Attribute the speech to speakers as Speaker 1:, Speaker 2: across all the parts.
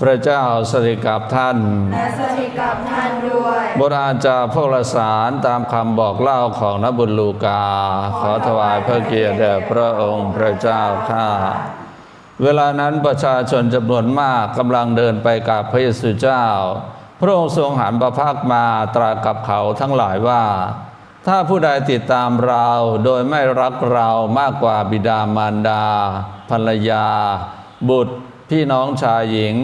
Speaker 1: พระเจ้าสถิตกับท่าน
Speaker 2: และสถิตกับท่านด้วย
Speaker 1: โบราณจาพวกละสารตามคำบอกเล่าของนบุญลูกา ขอถวายพระเกียรติแด่พระองค์พระเจ้าข้าเวลานั้นประชาชนจำนวนมากกำลังเดินไปกับพระเยซูเจ้า พระองค์ทรงหันประพักมาตรัสกับเขาทั้งหลายว่า ถ้าผู้ใดติดตามเราโดยไม่รักเรามากกว่าบิดามารดา ภรรยา บุตร พี่น้องชายหญิง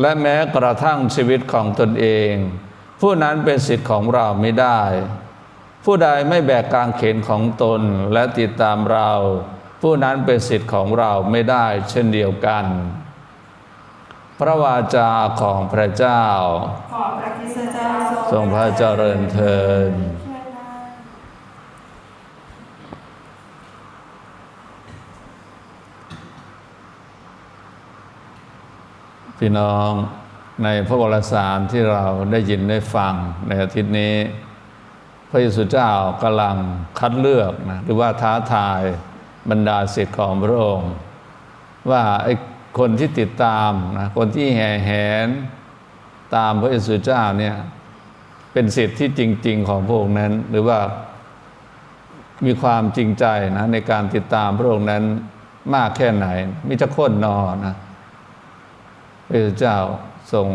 Speaker 1: และแม้กระทั่งชีวิตของตนเอง ผู้นั้นเป็นสิทธิ์ของเราไม่ได้ ผู้ใดไม่แบกกางเขนของตนและติดตามเรา ผู้นั้นเป็นสิทธิ์ของเราไม่ได้เช่นเดียวกัน พระวาจาของพระเจ้า
Speaker 2: ขอพระคริสตเจ้า
Speaker 1: ทรงพระเจริญเทิน พี่น้องในพระวรสารที่เราได้ยินได้ฟังในอาทิตย์นี้ พระเยซูเจ้ากำลังคัดเลือกนะหรือว่าท้าทายบรรดาศิษย์ของพระองค์ ว่าไอ้คนที่ติดตามนะคนที่แห่แหนตามพระเยซูเจ้าเนี่ยเป็นสิทธิ์ที่จริง ๆ ของพระองค์นั้น หรือว่ามีความจริงใจนะในการติดตามพระองค์นั้นมากแค่ไหนมิจะค้นนอนะ พระเจ้าทรง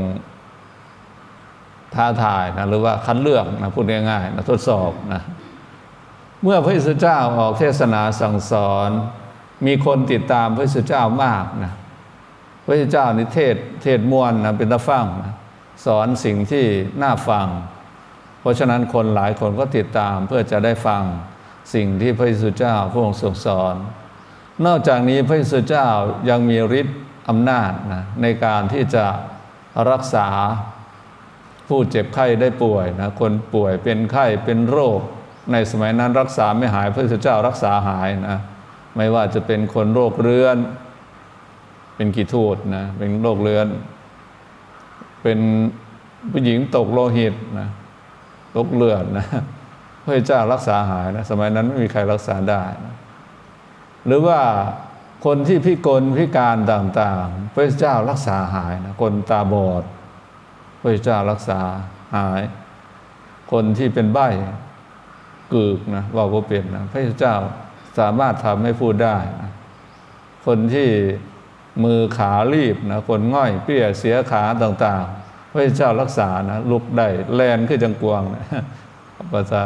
Speaker 1: ท้าทายนะหรือว่าคัดเลือกนะพูดง่ายๆนะทดสอบนะเมื่อพระเยซูเจ้าออกเทศนาสั่งสอน มีคนติดตามพระเยซูเจ้ามากนะพระเจ้านี่เทศเทศมวลนะเป็นตะฟังนะสอนสิ่งที่น่าฟัง เพราะฉะนั้นคนหลายคนก็ติดตามเพื่อจะได้ฟังสิ่งที่พระเยซูเจ้าพระองค์ทรงสอน นอกจากนี้พระเยซูเจ้ายังมีฤทธิ์ อำนาจนะในการที่จะรักษาผู้เจ็บไข้ได้ป่วยนะคนป่วยเป็นไข้เป็นโรค ในสมัยนั้นรักษาไม่หายพระเจ้ารักษาหายนะไม่ว่าจะเป็นคนโรคเรื้อน เป็นกีทูดนะเป็นโรคเรื้อน เป็นผู้หญิงตกโลหิตนะตกเลือดนะพระเจ้ารักษาหายนะสมัยนั้นไม่มีใครรักษาได้นะหรือว่า คนที่พิกลพิการต่างๆ พระเจ้ารักษาหายนะคนตาบอด พระเจ้ารักษาหาย คนที่เป็นใบ้กึกนะว่าก็เป็นนะพระเจ้าสามารถทำให้พูดได้นะคนที่มือขารีบนะคนง่อยเปี้ยเสียขาต่างๆ พระเจ้ารักษานะลุกได้แลนขึ้นจังกวางนะภาษา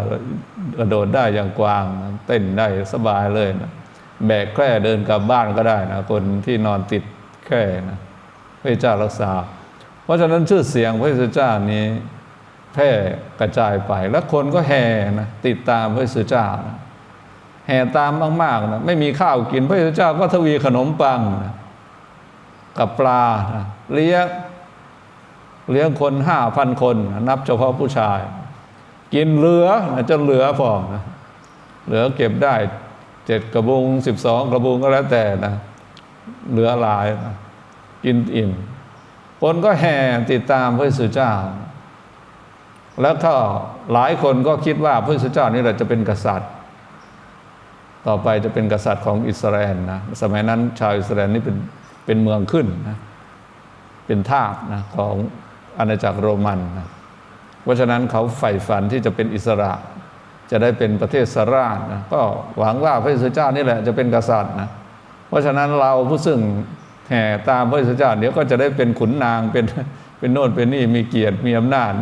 Speaker 1: กระโดดได้อย่างกวางนะเต้นได้สบายเลยนะ แบกแคร่เดินกลับบ้านก็ได้นะคนที่นอนติดแคร่นะพระเจ้ารักษา เพราะฉะนั้นชื่อเสียงพระเยซูเจ้านี้แพร่กระจายไป แล้วคนก็แห่นะติดตามพระเจ้านะแห่ตามมากๆนะไม่มีข้าวกินพระเยซูเจ้าก็ทวีขนมปังนะกับปลานะเลี้ยงเลี้ยงคนห้าพันคนนะนับเฉพาะผู้ชาย กินเหลือนะจะเหลือพอนะเหลือเก็บได้ เจ็ดกระบุงสิบสองกระบุงก็แล้วแต่นะเหลือหลายนะกินอิ่มคนก็แห่ติดตามพระเยซูเจ้า แล้วก็หลายคนก็คิดว่าพระเยซูเจ้านี่แหละจะเป็นกษัตริย์ ต่อไปจะเป็นกษัตริย์ของอิสราเอลนะสมัยนั้นชาวอิสราเอลนี่เป็นเป็นเมืองขึ้นนะเป็นทาสนะของอาณาจักรโรมันนะเพราะฉะนั้นเขาใฝ่ฝันที่จะเป็นอิสระ จะได้เป็นประเทศสราชนะก็หวังว่าพระเยซูเจ้านี่แหละจะเป็นกษัตริย์นะเพราะฉะนั้นเราผู้ซึ่งแห่ตามพระเยซูเจ้าเดี๋ยวก็จะได้เป็นขุนนางเป็นเป็นโน่นเป็นนี่มีเกียรติมีอำนาจ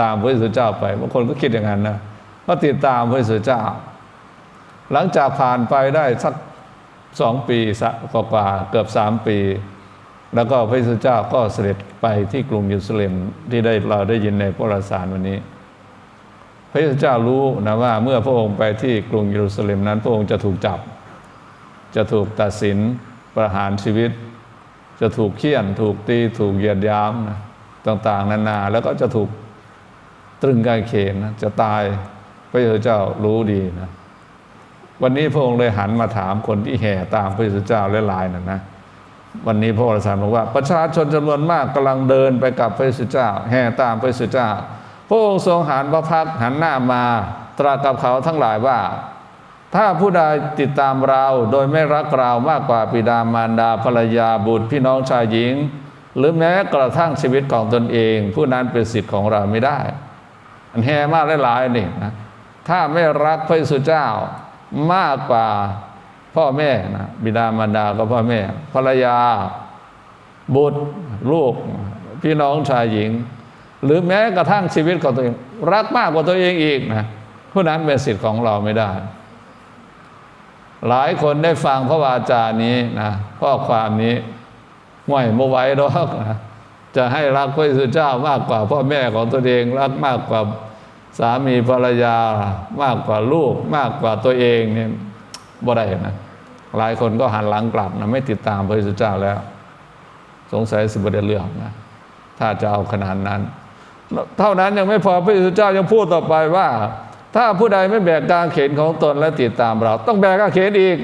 Speaker 1: ตามพระเยซูเจ้าไปบางคนก็คิดอย่างนั้นนะก็ติดตามพระเยซูเจ้า หลังจากผ่านไปได้สักสองปีกว่าเกือบสามปี แล้วก็พระเยซูเจ้าก็เสด็จไปที่กรุงเยรูซาเล็มที่ได้เราได้ยินในพระราสารวันนี้ พระเยซูเจ้ารู้นะว่าเมื่อพระองค์ไปที่กรุงเยรูซาเล็มนั้น พระองค์จะถูกจับ จะถูกตัดสินประหารชีวิต จะถูกเคี่ยน ถูกตีถูกเหยียดย้ำนะต่างๆ นานาแล้วก็จะถูกตรึงกางเขนนะจะตายพระเยซูเจ้ารู้ดีนะวันนี้พระองค์เลยหันมาถามคนที่แห่ตามพระเยซูเจ้าหลายๆนั่นนะวันนี้พระวรสารบอกว่าประชาชนจำนวนมากกำลังเดินไปกับพระเยซูเจ้า แห่ตามพระเยซูเจ้า ระองค์ทรงหันพระพักหันหน้ามาตรัสกับเขาทั้งหลายว่า ถ้าผู้ใดติดตามเราโดยไม่รักเรามากกว่าปิดามารดาภรรยาบุตรพี่น้องชายหญิง หรือแม้กระทั่งชีวิตของตนเอง ผู้นั้นเป็นสิทธิ์ของเราไม่ได้ อันแห่มากหลายๆนี่นะถ้าไม่รักพระเยซูเจ้ามากกว่าพ่อแม่นะบิดามารดาก็พ่อแม่ ภรรยา บุตรลูก พี่น้องชายหญิง หรือแม้กระทั่งชีวิตของตัวเอง รักมากกว่าตัวเองอีกนะผู้นั้นเป็นสิทธิ์ของเราไม่ได้ หลายคนได้ฟังพระวาจานี้นะข้อความนี้ห่วยไม่ไหวหรอกนะจะให้รักพระเยซูเจ้ามากกว่าพ่อแม่ของตัวเอง รักมากกว่าสามีภรรยา มากกว่าลูก มากกว่าตัวเองเนี่ยบ่ได้นะหลายคนก็หันหลังกลับนะไม่ติดตามพระเยซูเจ้าแล้ว สงสัยสิบเดเรื่องนะถ้าจะเอาขนาดนั้น เท่านั้นยังไม่พอพระเยซูเจ้ายังพูดต่อไปว่า ถ้าผู้ใดไม่แบกกางเขนของตนและติดตามเรา ต้องแบกกางเขนอีก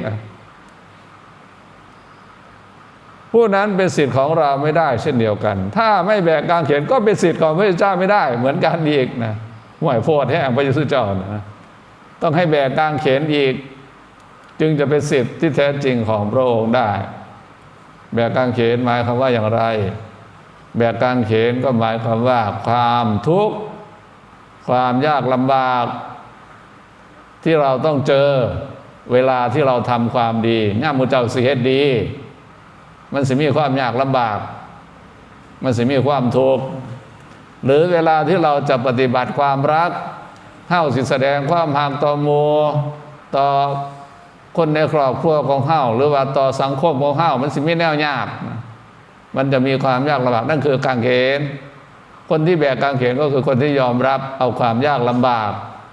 Speaker 1: ผู้นั้นเป็นสิทธิ์ของเราไม่ได้เช่นเดียวกัน ถ้าไม่แบกกางเขนก็เป็นสิทธิ์ของพระเจ้าไม่ได้ เหมือนกันอีกนะห่วยโพดแห้งพระเยซูเจ้านะต้องให้แบกกางเขนอีก จึงจะเป็นสิทธิ์ที่แท้จริงของพระองค์ได้ แบกกางเขนหมายความว่าอย่างไร แบกกางเขนก็หมายความว่าความทุกข์ ความยากลำบาก ที่เราต้องเจอเวลาที่เราทำความดีง่ามมุเจ้าสิเฮ็ดดี มันสิมีความยากลำบาก มันสิมีความทุกข์หรือเวลาที่เราจะปฏิบัติความรักเฮ้าสิแสดงความหักต่อหมูต่อคนในครอบครัวของเฮ้าหรือว่าต่อสังคมของเฮ้ามันสิมีแนวยาก มันจะมีความยากลำบากนั่นคือกางเขน คนที่แบกกางเขนก็คือคนที่ยอมรับเอาความยากลำบาก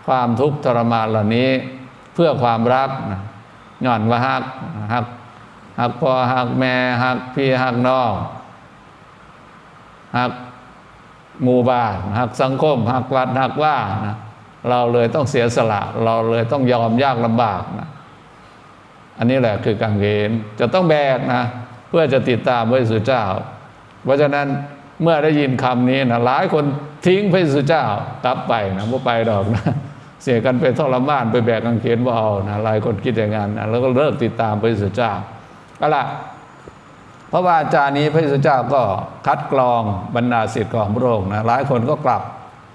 Speaker 1: ความทุกข์ทรมานเหล่านี้ เพื่อความรักนะย่อนว่าฮักฮักฮักพ่อฮักแม่ฮักพี่ฮักน้องฮักหมู่บ้านฮักสังคมฮักวัดฮักว่านะเราเลยต้องเสียสละ เราเลยต้องยอมยากลำบากนะอันนี้แหละคือกางเขนจะต้องแบกนะ พื่อจะติดตามพระเยซูเจ้า เพราะฉะนั้นเมื่อได้ยินคำนี้นะหลายคนทิ้งพระเยซูเจ้ากลับไปนะไม่ไปดอกนะเสียกันไปทรมานไปแบกกางเขนว่าเอานะหลายคนคิดอย่างนั้นนะแล้วก็เลิกติดตามพระเยซูเจ้าก็ละเพราะว่าอาจารย์นี้พระเยซูเจ้าก็คัดกรองบรรดาศิษย์ของพระองค์นะหลายคนก็กลับ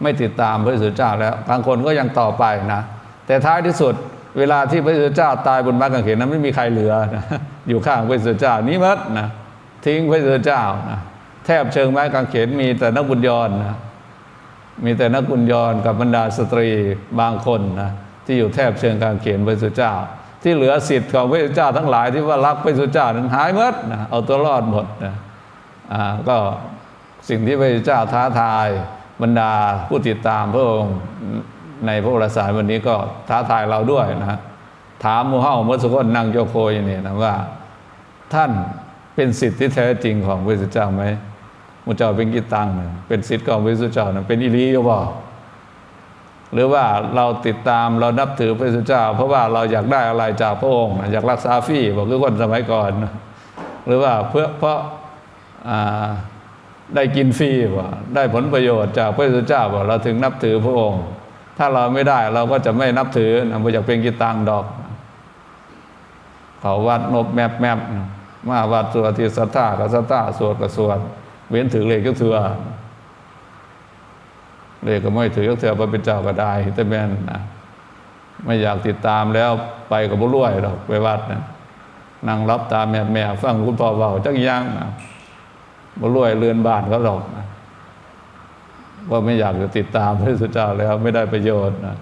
Speaker 1: ไม่ติดตามพระเยซูเจ้าแล้วบางคนก็ยังต่อไปนะแต่ท้ายที่สุด เวลาที่พระเยซูเจ้าตายบนไม้กางเขนนั้นไม่มีใครเหลือนะอยู่ข้างพระเยซูเจ้านี้มัดนะทิ้งพระเยซูเจ้านะแทบเชิงไม้กางเขนมีแต่นักบุญยอนนะมีแต่นักบุญยอนกับบรรดาสตรีบางคนนะที่อยู่แทบเชิงกางเขนพระสุเจ้า ที่เหลือสิทธิ์ของพระเจ้าทั้งหลายที่ว่ารักพระสุเจ้านั้นหายหมดนะเอาตัวรอดหมดนะอ่าก็สิ่งที่พระเจ้าท้าทายบรรดาผู้ติดตามพระองค์ ในพระวรสารวันนี้ก็ท้าทายเราด้วยนะถามมูเฮาเมื่อสุกนนั่งโยโคอยนี่นะว่า ท่านเป็นสิทธิ์ที่แท้จริงของพระเจ้าไหมมุเจ้าเป็นกิตังเนี่ยเป็นสิทธิ์ของพระสุเจ้านะเป็นอิริยบอหรือว่าเราติดตามเรานับถือพระสุเจ้า เพราะว่าเราอยากได้อะไรจากพระองค์ อยากรักษาฟรีบอกคือคนสมัยก่อน หรือว่าเพื่อเพราะได้กินฟรีว่าได้ผลประโยชน์จากพระสุเจ้าว่าเราถึงนับถือพระองค์ ถ้าเราไม่ได้เราก็จะไม่นับถือนะไม่อยากเป็นกิตังดอก เขาวัดนบแมบแมบมาวัดสวดที่สัทธากับสัทธาสวดกับสวด เว้นถือเลขก็เถื่อเลขก็ไม่ถือก็เถื่อพระเป็นเจ้าก็ได้แต่แม่นนะไม่อยากติดตามแล้วไปกับบุรุษหรอกไปวัดนะนั่งรับตาแม่แม่ฟังคุณพ่อเบาจังยังนะบุรุษเรือนบ้านก็หรอกนะ ว่าไม่อยากจะติดตามพระสุเจ้าแล้วไม่ได้ประโยชน์นะ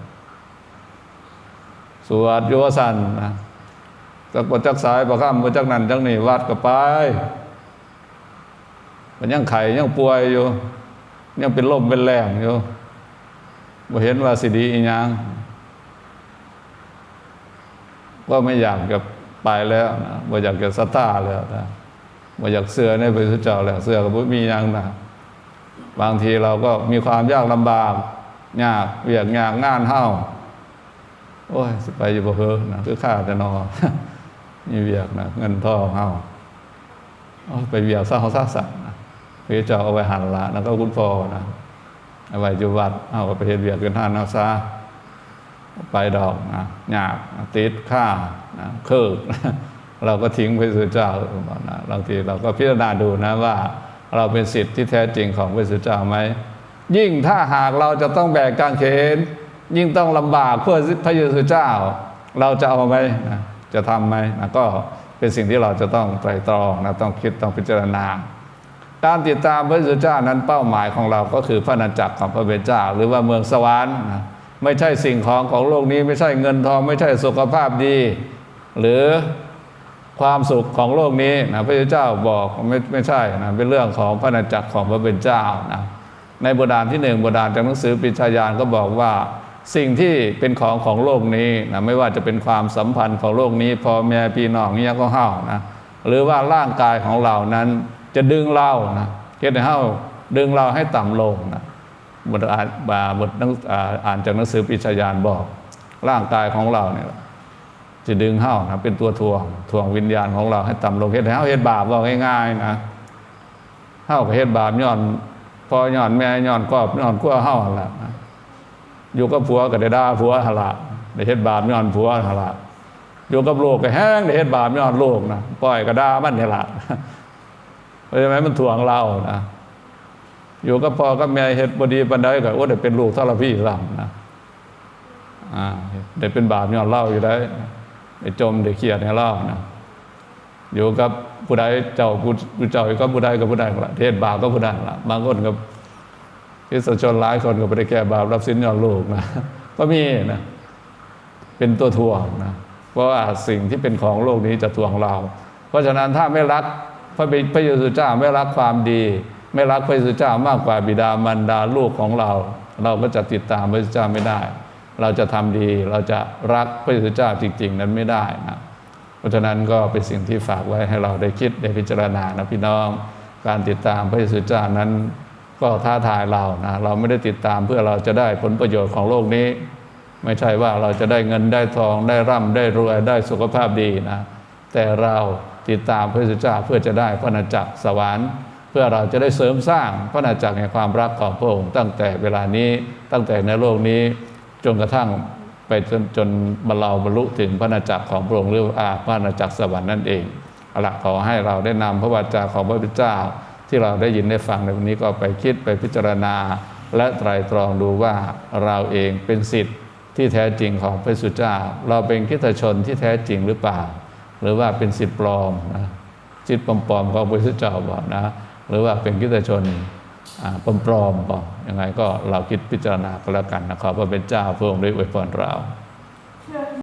Speaker 1: สวดโยสันนะจักปจักสายประคำประจักนันจักนี่วัดก็ไปมันยังไข่ยังป่วยอยู่ ยังเป็นลมเป็นแรงอยู่บ่เห็นว่าสิดีอีหยังก็ไม่อยากจะไปแล้วนะบ่อยากจะสตาแล้วนะบ่อยากเสือในพระพุทธเจ้าแล้วเสือก็บ่มีหยังนะ บางทีเราก็มีความยากลำบากยากเวียกยากงานเฮาโอ้ยสไปอยู่บ่เฮอนะคือข้าแต่นอมีเวียกนะเงินทองเฮาไปเวียกซะเฮาซะสัตว์นะพระเจ้าเอาไว้หันละแล้วก็คุณพ่อนะเอาไว้จุวัดเอาไปเฮ็ดเวียกกันท่านเอาซาไปดอกนะหยาบติดข้านะเคิกเราก็ทิ้งพระสุเจ้านะบางทีเราก็พิจารณาดูนะว่า เราเป็นสิทธิ์ที่แท้จริงของพระพุทธเจ้าไหมยิ่งถ้าหากเราจะต้องแบกกางเขน ยิ่งต้องลำบากเพื่อพระเยซูเจ้า เราจะเอาไหมนะจะทำไหมนะก็เป็นสิ่งที่เราจะต้องไตรตรองนะต้องคิดต้องพิจารณาการติดตามพระเยซูเจ้านั้นเป้าหมายของเราก็คือพระนาจักรของพระเบญเจ้าหรือว่าเมืองสวรรค์นะไม่ใช่สิ่งของของโลกนี้ไม่ใช่เงินทอง ไม่ใช่สุขภาพดี หรือ ความสุขของโลกนี้นะพระเจ้าบอกไม่ไม่ใช่นะเป็นเรื่องของพระนาจักรของพระเป็นเจ้านะในบทดานที่หนึ่งบทดานจากหนังสือปิชายานก็บอกว่าสิ่งที่เป็นของของโลกนี้นะไม่ว่าจะเป็นความสัมพันธ์ของโลกนี้พ่อแม่พี่น้องเนี่ยก็เฮานะหรือว่าร่างกายของเรานั้นจะดึงเรานะเฮ็ดให้เฮาดึงเราให้ต่ำลงนะบทอ่านบาบทหนังอ่าอ่านจากหนังสือปิชายานบอกร่างกายของเราเนี่ย จะดึงเฮ้านะเป็นตัวทวงทวงวิญญาณของเราให้ต่ำลงเฮ็ดให้เฮ้าเฮ็ดบาปว่าง่ายๆนะเฮ้าก็เฮ็ดบาปย้อนพอย้อนแม่ย้อนกอบย้อนกลัวเฮ้าหั่นละอยู่กับผัวก็ได้ด่าผัวหนละได้เฮ็ดบาปย้อนผัวหนละอยู่กับลูกก็แห้งได้เฮ็ดบาปย้อนลูกนะปล่อยก็ด่ามันนี่ละเพราะฉะนั้นมันทวงเรานะอยู่กับพ่อกับแม่เฮ็ดบ่ดีปานใดก็โอ้ได้เป็นลูกทรพีซ้ำนะอ่าได้เป็นบาปย้อนเล่าอยู่ได้ ได้จมได้เครียดในเล่านะอยู่กับผู้ใดเจ้าผู้เจ้าก็ผู้ใดกับผู้ใดละเทศบาปก็ผู้ใดนั่นละบางคนกับคริสชนหลายคนก็ไม่ได้แก้บาปรับสินยอนลูกนะก็มีนะเป็นตัวทวงนะเพราะว่าสิ่งที่เป็นของโลกนี้จะทวงเรา เพราะฉะนั้นถ้าไม่รักพระพระเยซูเจ้าไม่รักความดี ไม่รักพระเยซูเจ้ามากกว่าบิดามารดาลูกของเรา เราก็จะติดตามพระเยซูเจ้าไม่ได้ เราจะทำดีเราจะรักพระเยซูเจ้าจริง ๆ นั้นไม่ได้นะเพราะฉะนั้นก็เป็นสิ่งที่ฝากไว้ให้เราได้คิดได้พิจารณานะพี่น้อง การติดตามพระเยซูเจ้านั้นก็ท้าทายเรานะเราไม่ได้ติดตามเพื่อเราจะได้ผลประโยชน์ของโลกนี้ ไม่ใช่ว่าเราจะได้เงินได้ทองได้ร่ำได้รวยได้สุขภาพดีนะแต่เราติดตามพระเยซูเจ้าเพื่อจะได้พระนาจักรสวรรค์ เพื่อเราจะได้เสริมสร้างพระนาจักรแห่งความรักของพระองค์ตั้งแต่เวลานี้ตั้งแต่ในโลกนี้ จนกระทั่งไปจนจนบรรเราบรรลุถึงพระนาจักรของพระองค์หรืออาพระนาจักรสวรรค์นั่นเองเอาละขอให้เราได้นำพระวจาของพระพุทธเจ้า ที่เราได้ยินได้ฟังในวันนี้ก็ไปคิดไปพิจารณา และไตรตรองดูว่าเราเองเป็นสิทธิ์ที่แท้จริงของพระสุเจ้า เราเป็นคริสตชนที่แท้จริงหรือเปล่า หรือว่าเป็นสิทธิ์ปลอมนะสิทธิ์ปลอมๆของพระสุเจ้าบอกนะ หรือว่าเป็นคริสตชน ปลอมๆก็ยังไงก็เราคิดพิจารณาก็แล้วกันนะครับ ว่าเป็นเจ้าพระองค์ได้อวยพรเรา